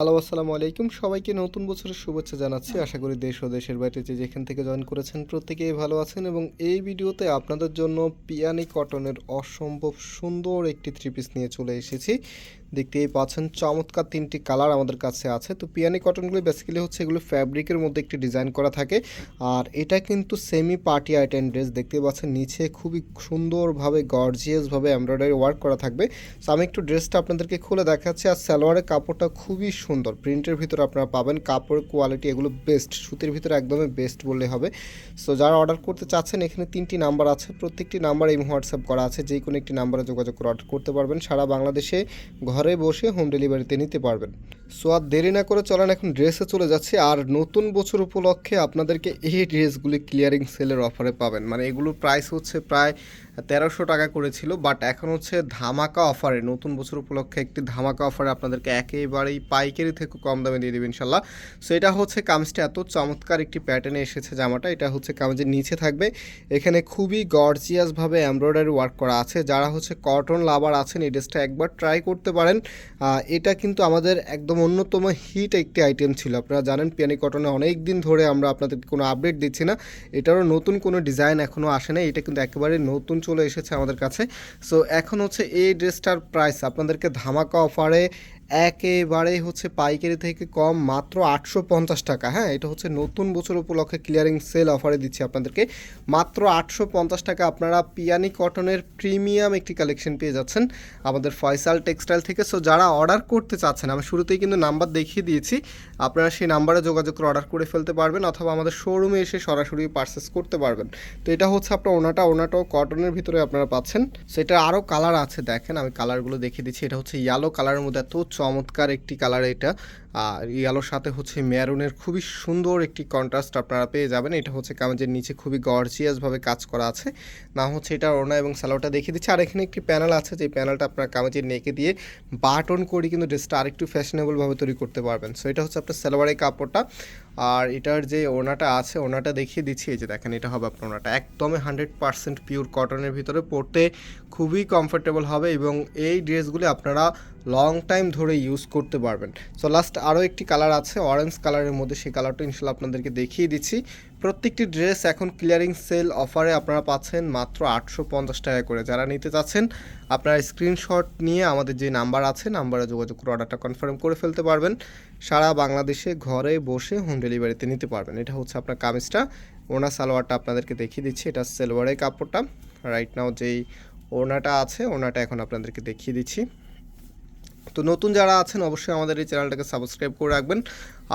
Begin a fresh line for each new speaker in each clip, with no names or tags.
Hello, আসসালামু আলাইকুম। সবাইকে নতুন বছরের শুভেচ্ছা জানাচ্ছি। আশা করি দেশ ও দেশের বাইরে যে যেখান থেকে জয়েন করেছেন প্রত্যেকেই ভালো আছেন এবং এই ভিডিওতে আপনাদের জন্য পিয়ানি কটনের অসম্ভব সুন্দর একটি থ্রি পিস নিয়ে চলে এসেছি। দেখতেই পাচ্ছেন, চমৎকার তিনটি কালার আমাদের কাছে আছে। তো পিয়ানি কটনগুলো বেসিক্যালি হচ্ছে এগুলো ফ্যাব্রিকের মধ্যে একটি ডিজাইন করা থাকে। আর এটা কিন্তু সেমি পার্টি আইটেম ড্রেস দেখতে পাচ্ছেন, নিচে খুবই সুন্দরভাবে গর্জিয়াসভাবে এমব্রয়ডারি ওয়ার্ক করা থাকবে। সো আমি একটু ড্রেসটা আপনাদেরকে খুলে দেখাচ্ছি। আর সালোয়ারের কাপড়টা খুবই সুন্দর। প্রিন্টের ভিতরে আপনারা পাবেন কাপড় কোয়ালিটি এগুলো বেস্ট সুতির ভিতরে একদমই বেস্ট বললে হবে। সো যারা অর্ডার করতে চাচ্ছেন, এখানে তিনটি নাম্বার আছে। প্রত্যেকটি নাম্বার এই হোয়াটসঅ্যাপ করা আছে। যে কোনো একটি নাম্বারে যোগাযোগ করে অর্ডার করতে পারবেন। সারা বাংলাদেশে ঘরে বসে হোম ডেলিভারিতে নিতে পারবেন। সো আর দেরি না করে চলেন এখন ড্রেসে চলে যাচ্ছি। আর নতুন বছর উপলক্ষে আপনাদেরকে এই ড্রেসগুলি ক্লিয়ারিং সেলের অফারে পাবেন। মানে এগুলোর প্রাইস হচ্ছে প্রায় তেরোশো টাকা করেছিল বাট এখন হচ্ছে ধামাকা অফারে নতুন বছর উপলক্ষে একটি ধামাকা অফারে আপনাদেরকে একেবারেই পাইকারি থেকে কম দামে দিয়ে দেবে ইনশাল্লাহ সো এটা হচ্ছে কামিজটা, এত চমৎকার একটি প্যাটার্নে এসেছে জামাটা। এটা হচ্ছে কামিজের নিচে থাকবে। এখানে খুবই গর্জিয়াসভাবে এমব্রয়ডারি ওয়ার্ক করা আছে। যারা হচ্ছে কটন লাভার আছেন, এই ড্রেসটা একবার ট্রাই করতে পারেন। এটা কিন্তু আমাদের একদম অন্যতম হিট একটি আইটেম ছিল। আপনারা জানেন পিয়ানি কটনে অনেক দিন ধরে আমরা আপনাদেরকে কোনো আপডেট দিচ্ছি না। এটারও নতুন কোনো ডিজাইন এখনও আসে না এটা কিন্তু একেবারে নতুন চলে এসেছে আমাদের কাছে। সো এখন হচ্ছে এই ড্রেসটার প্রাইস আপনাদেরকে ধামাকা অফারে একেবারেই হচ্ছে পাইকারি থেকে কম, মাত্র আটশো পঞ্চাশ টাকা। হ্যাঁ এটা হচ্ছে নতুন বছর উপলক্ষে ক্লিয়ারিং সেল অফারে দিচ্ছি আপনাদেরকে। মাত্র আটশো পঞ্চাশ টাকা আপনারা পিয়ানি কটনের প্রিমিয়াম একটি কালেকশন পেয়ে যাচ্ছেন আমাদের ফয়সাল টেক্সটাইল থেকে। সো যারা অর্ডার করতে চাচ্ছেন, আমি শুরুতেই কিন্তু নাম্বার দেখিয়ে দিয়েছি, আপনারা সেই নাম্বারে যোগাযোগ করে অর্ডার করে ফেলতে পারবেন অথবা আমাদের শোরুমে এসে সরাসরি পারচেস করতে পারবেন। তো এটা হচ্ছে আপনার ওনাটা, ওনাটাও কটনের ভিতরে আপনারা পাচ্ছেন। সেটা আরও কালার আছে, দেখেন আমি কালারগুলো দেখিয়ে দিচ্ছি। এটা হচ্ছে ইয়েলো কালারের মধ্যে এত চমৎকার একটি কালার এটা। আর ইয়ালোর সাথে হচ্ছে ম্যারুনের খুবই সুন্দর একটি কন্ট্রাস্ট আপনারা পেয়ে যাবেন। এটা হচ্ছে কামেজের নিচে খুবই গর্জিয়াসভাবে কাজ করা আছে। না হচ্ছে এটা ওনা এবং সালোয়ারটা দেখিয়ে দিচ্ছে। আর এখানে একটি প্যানেল আছে যে প্যানেলটা আপনার কামেজের নেকে দিয়ে বাটন করে কিন্তু ড্রেসটা আরেকটু ফ্যাশনেবলভাবে তৈরি করতে পারবেন। সো এটা হচ্ছে আপনার সালোয়ারের কাপড়টা। আর এটার যে ওনাটা আছে ওনাটা দেখিয়ে দিচ্ছি, এই যে দেখেন এটা হবে আপনার ওনাটা একদমই হান্ড্রেড পারসেন্ট পিওর কটনের ভিতরে পড়তে খুবই কমফোর্টেবল হবে এবং এই ড্রেসগুলি আপনারা লং টাইম ধরে ইউজ করতে পারবেন। সো লাস্ট আরও একটি কালার আছে অরেঞ্জ কালারের মধ্যে সেই কালারটা ইনশাল্লাহ আপনাদেরকে দেখিয়ে দিচ্ছি। প্রত্যেকটি ড্রেস এখন ক্লিয়ারিং সেল অফারে আপনারা পাচ্ছেন মাত্র আটশো পঞ্চাশ টাকা করে। যারা নিতে চাচ্ছেন, আপনারা স্ক্রিনশট নিয়ে আমাদের যে নাম্বার আছে নাম্বারে যোগাযোগ করে অর্ডারটা কনফার্ম করে ফেলতে পারবেন। সারা বাংলাদেশে ঘরে বসে হোম ডেলিভারিতে নিতে পারবেন। এটা হচ্ছে আপনার কামিজটা। ওনা সালোয়ারটা আপনাদেরকে দেখিয়ে দিচ্ছি। এটা সেলওয়ারের কাপড়টা। রাইট নাও যেই ওনাটা আছে, ওনাটা এখন আপনাদেরকে দেখিয়ে দিচ্ছি। তো নতুন যারা আছেন, অবশ্যই আমাদের এই চ্যানেলটাকে সাবস্ক্রাইব করে রাখবেন।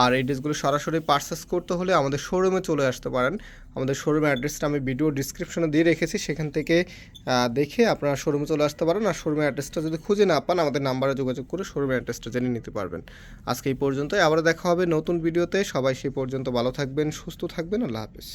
আর এই ড্রেসগুলো সরাসরি পার্সেস করতে হলে আমাদের শোরুমে চলে আসতে পারেন। আমাদের শোরুমের অ্যাড্রেসটা আমি ভিডিও ডিসক্রিপশনে দিয়ে রেখেছি। সেখান থেকে দেখে আপনারা শোরুমে চলে আসতে পারেন। আর শোরুমের অ্যাড্রেসটা যদি খুঁজে না পান, আমাদের নাম্বারে যোগাযোগ করে শোরুমের অ্যাড্রেসটা জেনে নিতে পারবেন। আজকে এই পর্যন্তই। আবার দেখা হবে নতুন ভিডিওতে সবাই সেই পর্যন্ত ভালো থাকবেন, সুস্থ থাকবেন। আল্লাহ হাফিজ।